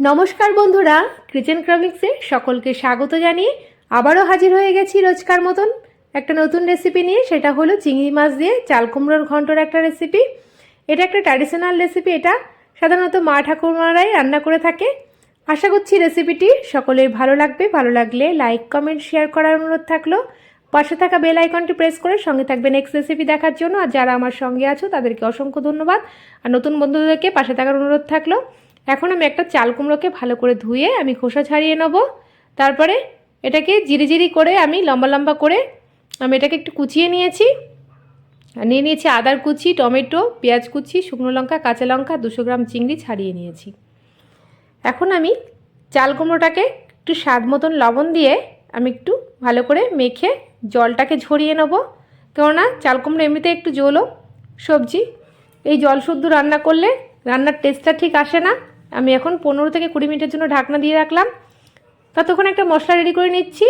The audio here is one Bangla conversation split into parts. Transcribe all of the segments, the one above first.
নমস্কার বন্ধুরা কিচেন ক্রমিক্সে সকলকে স্বাগত জানিয়ে আবারও হাজির হয়ে গেছি রোজকার মতন। একটা নতুন রেসিপি নিয়ে, সেটা হলো চিংড়ি মাছ দিয়ে চাল কুমড়োর ঘন্টর একটা রেসিপি এটা একটা ট্র্যাডিশনাল রেসিপি এটা। সাধারণত মা ঠাকুমারাই রান্না করে থাকে। আশা করছি রেসিপিটি সকলের ভালো লাগবে। ভালো লাগলে লাইক কমেন্ট শেয়ার করার অনুরোধ থাকল। পাশে থাকা বেল আইকনটি প্রেস করে সঙ্গে থাকবে নেক্সট রেসিপি দেখার জন্য। আর যারা আমার সঙ্গে আছো, তাদেরকে অসংখ্য ধন্যবাদ। আর নতুন বন্ধুদেরকে পাশে থাকার অনুরোধ থাকল। এখন আমি একটা চাল কুমড়োকে ভালো করে ধুয়ে আমি খোসা ছাড়িয়ে নেব। তারপরে এটাকে জিরি জিরি করে আমি লম্বা লম্বা করে আমি এটাকে একটু কুচিয়ে নিয়েছি। নিয়ে নিয়েছি আদার কুচি, টমেটো, পেঁয়াজ কুচি, শুকনো লঙ্কা, কাঁচা লঙ্কা, দুশো গ্রাম চিংড়ি ছাড়িয়ে নিয়েছি। এখন আমি চাল কুমড়োটাকে একটু স্বাদ মতন লবণ দিয়ে আমি একটু ভালো করে মেখে জলটাকে ঝরিয়ে নেব। কেননা চাল কুমড়ো এমনিতে একটু জলও সবজি। এই জল শুদ্ধ রান্না করলে রান্নার টেস্টটা ঠিক আসে না। আমি এখন পনেরো থেকে কুড়ি মিনিটের জন্য ঢাকনা দিয়ে রাখলাম। ততক্ষণ একটা মশলা রেডি করে নিচ্ছি।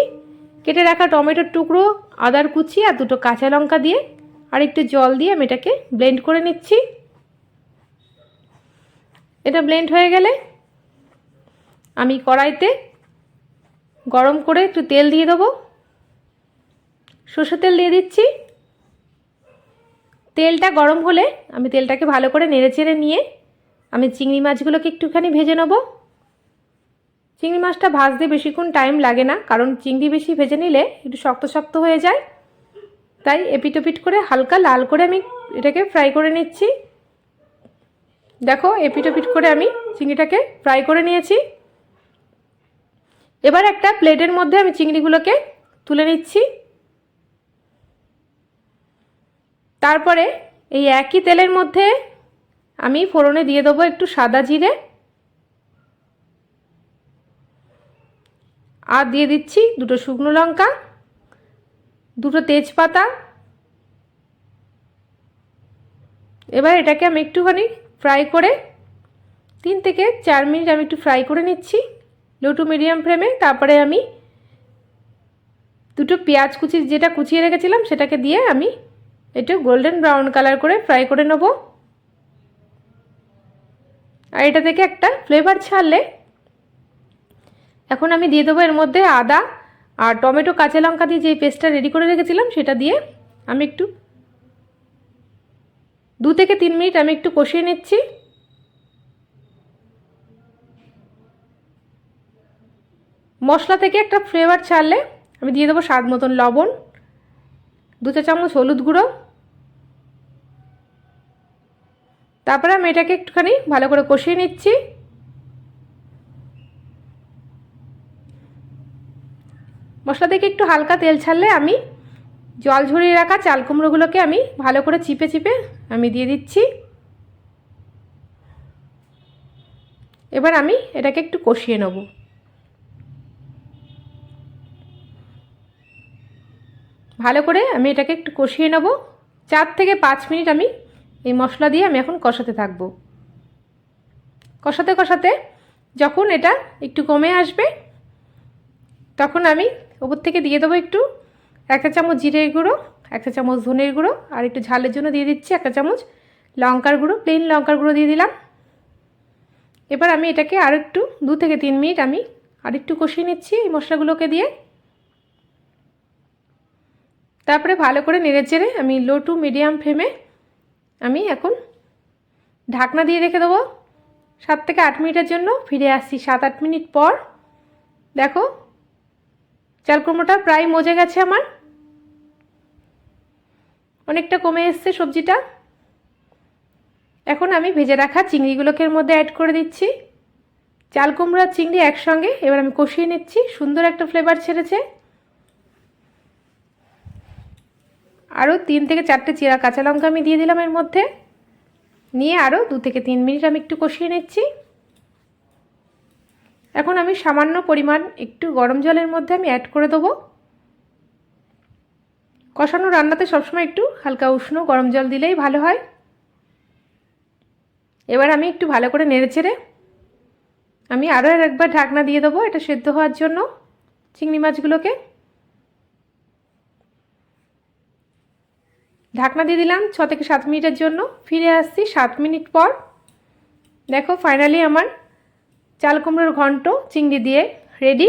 কেটে রাখা টমেটোর টুকরো, আদার কুচি আর দুটো কাঁচা লঙ্কা দিয়ে আর একটু জল দিয়ে আমি এটাকে ব্লেন্ড করে নিচ্ছি। এটা ব্লেন্ড হয়ে গেলে আমি কড়াইতে গরম করে একটু তেল দিয়ে দেবো। সর্ষে তেল দিয়ে দিচ্ছি। তেলটা গরম হলে আমি তেলটাকে ভালো করে নেড়ে চেড়ে নিয়ে আমি চিংড়ি মাছগুলোকে একটুখানি ভেজে নেব। চিংড়ি মাছটা ভাজতে বেশিক্ষণ টাইম লাগে না, কারণ চিংড়ি বেশি ভেজে নিলে একটু শক্ত শক্ত হয়ে যায়। তাই এপিটোপিট করে হালকা লাল করে আমি এটাকে ফ্রাই করে নিচ্ছি। দেখো এপিটোপিট করে আমি চিংড়িটাকে ফ্রাই করে নিয়েছি। এবার একটা প্লেটের মধ্যে আমি চিংড়িগুলোকে তুলে নিচ্ছি। তারপরে এই একই তেলের মধ্যে আমি ফোড়নে দিয়ে দেবো একটু সাদা জিরে। আর দিয়ে দিচ্ছি দুটো শুকনো লঙ্কা, দুটো তেজপাতা। এবার এটাকে আমি একটুখানি ফ্রাই করে তিন থেকে চার মিনিট আমি একটু ফ্রাই করে নিচ্ছি। লো টু মিডিয়াম ফ্লেমে তারপরে আমি দুটো পেঁয়াজ কুচি, যেটা কুচিয়ে রেখেছিলাম সেটাকে দিয়ে আমি একটু গোল্ডেন ব্রাউন কালার করে ফ্রাই করে নেব। আর এটা থেকে একটা ফ্লেভার ছাড়লে এখন আমি দিয়ে দেবো এর মধ্যে আদা আর টমেটো, কাঁচা লঙ্কা দিয়ে যে পেস্টটা রেডি করে রেখেছিলাম, সেটা দিয়ে আমি একটু দু থেকে তিন মিনিট আমি একটু কষিয়ে নিচ্ছি। মশলা থেকে একটা ফ্লেভার ছাড়লে আমি দিয়ে দেবো স্বাদ মতন লবণ, দু চা চামচ হলুদ গুঁড়ো তারপরে আমি এটাকে একটুখানি ভালো করে কষিয়ে নিচ্ছি। মশলা থেকে একটু হালকা তেল ছাড়লে আমি জল ঝরিয়ে রাখা চাল কুমড়োগুলোকে আমি ভালো করে চিপে চিপে আমি দিয়ে দিচ্ছি। এবার আমি এটাকে একটু কষিয়ে নেব। ভালো করে আমি এটাকে একটু কষিয়ে নেব। চার থেকে পাঁচ মিনিট আমি এই মশলা দিয়ে আমি এখন কষাতে থাকব। কষাতে কষাতে যখন এটা একটু কমে আসবে, তখন আমি ওপর থেকে দিয়ে দেবো একটু একটা চামচ জিরের গুঁড়ো একটা চামচ ধনের গুঁড়ো আর একটু ঝালের জন্য দিয়ে দিচ্ছি একটা চামচ লঙ্কার গুঁড়ো প্লেন লঙ্কার গুঁড়ো দিয়ে দিলাম। এবার আমি এটাকে আর একটু দু থেকে তিন মিনিট আমি আর একটু কষিয়ে নিচ্ছি এই মশলাগুলোকে দিয়ে। তারপরে ভালো করে নেড়ে চেড়ে আমি লো টু মিডিয়াম ফ্লেমে আমি এখন ঢাকনা দিয়ে রেখে দেবো। সাত থেকে আট মিনিটের জন্য ফিরে আসছি। সাত আট মিনিট পর, দেখো চাল কুমড়োটা প্রায় মজে গেছে আমার। অনেকটা কমে এসছে সবজিটা। এখন আমি ভেজে রাখা চিংড়িগুলোকে মধ্যে অ্যাড করে দিচ্ছি। চাল কুমড়ো আর চিংড়ি একসঙ্গে, এবার আমি কষিয়ে নিচ্ছি। সুন্দর একটা ফ্লেভার ছেড়েছে। আরও তিন থেকে চারটে চিরা কাঁচা লঙ্কা আমি দিয়ে দিলাম এর মধ্যে। নিয়ে আরও দু থেকে তিন মিনিট আমি একটু কষিয়ে নিচ্ছি। এখন আমি সামান্য পরিমাণ একটু গরম জলের মধ্যে আমি অ্যাড করে দেবো। কষানো রান্নাতে সবসময় একটু হালকা উষ্ণ গরম জল দিলেই ভালো হয়। এবার আমি একটু ভালো করে নেড়ে চেড়ে আমি আরও একবার ঢাকনা দিয়ে দেবো এটা সেদ্ধ হওয়ার জন্য। চিংড়ি মাছগুলোকে ঢাকনা দিয়ে দিলাম ছ থেকে সাত মিনিটের জন্য। ফিরে আসছি সাত মিনিট পর। দেখো ফাইনালি আমার চাল কুমড়োর ঘন্ট চিংড়ি দিয়ে রেডি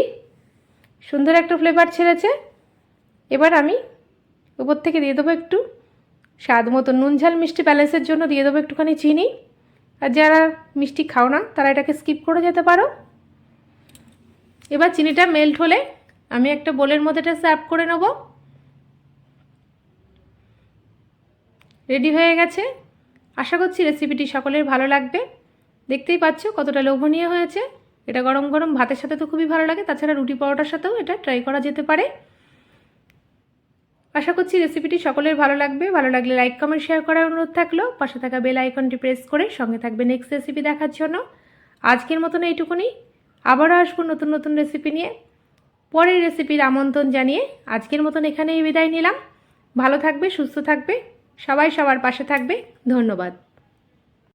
সুন্দর একটা ফ্লেভার ছেড়েছে। এবার আমি উপর থেকে দিয়ে দেবো একটু স্বাদ মতো নুন ঝাল মিষ্টি ব্যালেন্সের জন্য দিয়ে দেবো একটুখানি চিনি। আর যারা মিষ্টি খাও না, তারা এটাকে স্কিপ করে যেতে পারো। এবার চিনিটা মেল্ট হলে আমি একটা বোলের মধ্যে এটা সার্ভ করে নেব। রেডি হয়ে গেছে? আশা করছি রেসিপিটি সকলের ভালো লাগবে। দেখতেই পাচ্ছ কতটা লোভনীয় হয়েছে। এটা গরম গরম ভাতের সাথে তো খুবই ভালো লাগে, তাছাড়া রুটি পরোটার সাথেও এটা ট্রাই করা যেতে পারে। আশা করছি রেসিপিটি সকলের ভালো লাগবে। ভালো লাগলে লাইক কমেন্ট শেয়ার করার অনুরোধ থাকল। পাশে থাকা বেল আইকনটি প্রেস করে সঙ্গে থাকবে নেক্সট রেসিপি দেখার জন্য। আজকের মতন এইটুকুনি। আবারও আসব নতুন নতুন রেসিপি নিয়ে। পরের রেসিপির আমন্ত্রণ জানিয়ে আজকের মতন এখানেই বিদায় নিলাম। ভালো থাকবে, সুস্থ থাকবে। সবাই সবার পাশে থাকবে। ধন্যবাদ।